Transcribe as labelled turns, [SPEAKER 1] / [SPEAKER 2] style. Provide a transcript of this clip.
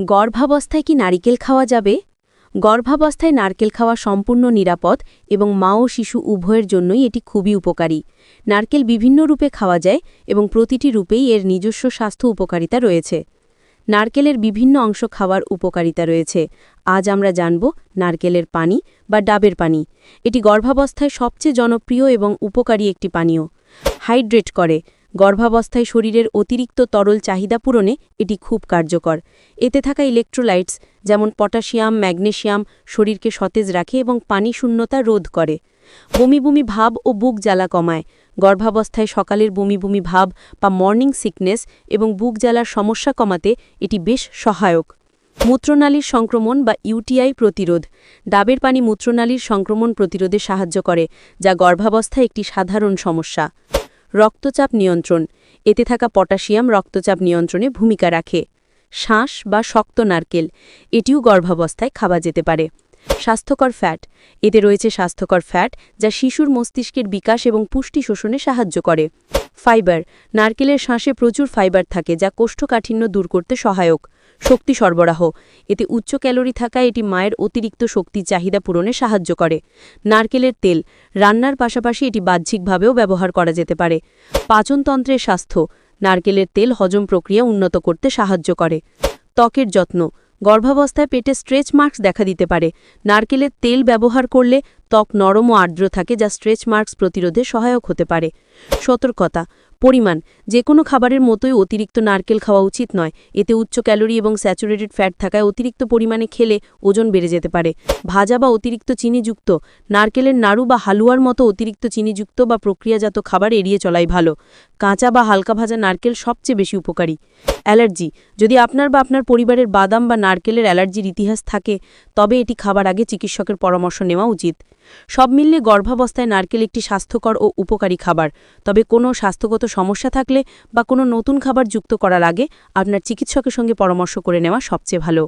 [SPEAKER 1] গর্ভাবস্থায় কি নারিকেল খাওয়া যাবে? গর্ভাবস্থায় নারকেল খাওয়া সম্পূর্ণ নিরাপদ এবং মা ও শিশু উভয়ের জন্যই এটি খুবই উপকারী। নারকেল বিভিন্ন রূপে খাওয়া যায় এবং প্রতিটি রূপেই এর নিজস্ব স্বাস্থ্য উপকারিতা রয়েছে। নারকেলের বিভিন্ন অংশ খাওয়ার উপকারিতা রয়েছে। আজ আমরা জানব নারকেলের পানি বা ডাবের পানি। এটি গর্ভাবস্থায় সবচেয়ে জনপ্রিয় এবং উপকারী একটি পানীয়। হাইড্রেট করে। গর্ভাবস্থায় শরীরের অতিরিক্ত তরল চাহিদা পূরণে এটি খুব কার্যকর। এতে থাকা ইলেকট্রোলাইটস যেমন পটাশিয়াম ম্যাগনেশিয়াম শরীরকে সতেজ রাখে এবং পানি শূন্যতা রোধ করে। বমি বমি ভাব ও বুক জ্বালা কমায়। গর্ভাবস্থায় সকালের বমি বমি ভাব বা মর্নিং সিকনেস এবং বুক জ্বালার সমস্যা কমাতে এটি বেশ সহায়ক। মূত্রনালীর সংক্রমণ বা ইউটিআই প্রতিরোধ। ডাবের পানি মূত্রনালীর সংক্রমণ প্রতিরোধে সাহায্য করে, যা গর্ভাবস্থায় একটি সাধারণ সমস্যা। রক্তচাপ নিয়ন্ত্রণ। এতে থাকা পটাশিয়াম রক্তচাপ নিয়ন্ত্রণে ভূমিকা রাখে। শ্বাস বা শক্ত নারকেল, এটিও গর্ভাবস্থায় খাওয়া যেতে পারে। স্বাস্থ্যকর ফ্যাট, এতে রয়েছে স্বাস্থ্যকর ফ্যাট যা শিশুর মস্তিষ্কের বিকাশ এবং পুষ্টি শোষণে সাহায্য করে। ফাইবার। নারকেলের শ্বাসে প্রচুর ফাইবার থাকে, যা কোষ্ঠকাঠিন্য দূর করতে সহায়ক শক্তি সরবরাহ। এতে উচ্চ ক্যালোরি থাকায় এটি মায়ের অতিরিক্ত শক্তি চাহিদা পূরণে সাহায্য করে। নারকেলের তেল। রান্নার পাশাপাশি এটি বাহ্যিকভাবেও ব্যবহার করা যেতে পারে। পাচনতন্ত্রের স্বাস্থ্য। নারকেলের তেল হজম প্রক্রিয়া উন্নত করতে সাহায্য করে। ত্বকের যত্ন। গর্ভাবস্থায় পেটে স্ট্রেচ মার্কস দেখা দিতে পারে। নারকেলের তেল ব্যবহার করলে ত্বক নরম ও আর্দ্র থাকে, যা স্ট্রেচ মার্কস প্রতিরোধে সহায়ক হতে পারে। সতর্কতা, পরিমাণ যে কোনো খাবারের মতোই অতিরিক্ত নারকেল খাওয়া উচিত নয়। এতে উচ্চ ক্যালোরি এবং স্যাচুরেটেড ফ্যাট থাকায় অতিরিক্ত পরিমাণে খেলে ওজন বেড়ে যেতে পারে। ভাজা বা অতিরিক্ত চিনিযুক্ত, নারকেলের নাড়ু বা হালুয়ার মতো অতিরিক্ত চিনিযুক্ত বা প্রক্রিয়াজাত খাবার এড়িয়ে চলাই ভালো। কাঁচা বা হালকা ভাজা নারকেল সবচেয়ে বেশি উপকারী। অ্যালার্জি। যদি আপনার বা আপনার পরিবারের বাদাম বা নারকেলের অ্যালার্জির ইতিহাস থাকে, তবে এটি খাবার আগে চিকিৎসকের পরামর্শ নেওয়া উচিত। সব মিললে গর্ভাবস্থায় নারকেল একটি স্বাস্থ্যকর ও উপকারী খাবার। তবে কোনো স্বাস্থ্যগত সমস্যা থাকলে বা কোনো নতুন খাবার যুক্ত করার আগে আপনার চিকিৎসকের সঙ্গে পরামর্শ করে নেওয়া সবচেয়ে ভালো।